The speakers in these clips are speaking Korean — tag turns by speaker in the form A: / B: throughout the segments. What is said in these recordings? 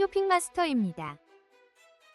A: 쇼핑마스터입니다.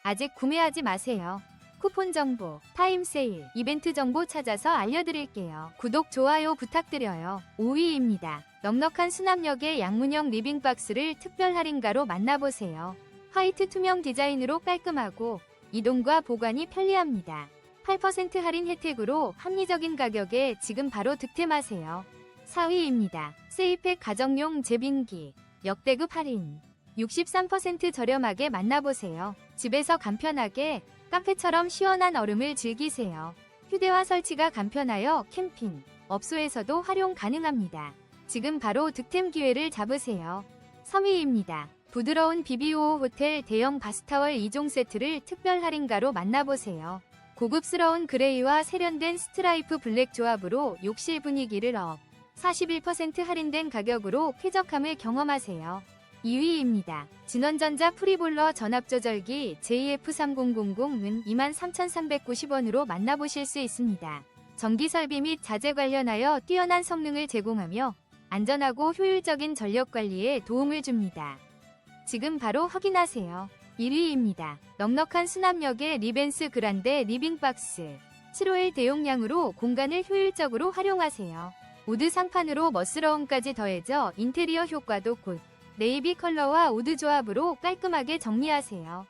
A: 아직 구매하지 마세요. 쿠폰 정보, 타임 세일, 이벤트 정보 찾아서 알려드릴게요. 구독, 좋아요 부탁드려요. 5위입니다. 넉넉한 수납력의 양문형 리빙박스를 특별 할인가로 만나보세요. 화이트 투명 디자인으로 깔끔하고 이동과 보관이 편리합니다. 8% 할인 혜택으로 합리적인 가격에 지금 바로 득템하세요. 4위입니다. 세이팩 가정용 제빙기 역대급 할인 63% 저렴하게 만나보세요. 집에서 간편하게 카페처럼 시원한 얼음을 즐기세요. 휴대화 설치가 간편하여 캠핑, 업소에서도 활용 가능합니다. 지금 바로 득템 기회를 잡으세요. 3위입니다. 부드러운 비비오 호텔 대형 바스타월 2종 세트를 특별 할인가로 만나보세요. 고급스러운 그레이와 세련된 스트라이프 블랙 조합으로 욕실 분위기를 업. 41% 할인된 가격으로 쾌적함을 경험하세요. 2위입니다. 진원전자 프리볼러 전압조절기 JF3000은 23,390원으로 만나보실 수 있습니다. 전기 설비 및 자재 관련하여 뛰어난 성능을 제공하며 안전하고 효율적인 전력 관리에 도움을 줍니다. 지금 바로 확인하세요. 1위입니다. 넉넉한 수납력의 리벤스 그란데 리빙박스 7호일 대용량으로 공간을 효율적으로 활용하세요. 우드 상판으로 멋스러움까지 더해져 인테리어 효과도 곧 네이비 컬러와 우드 조합으로 깔끔하게 정리하세요.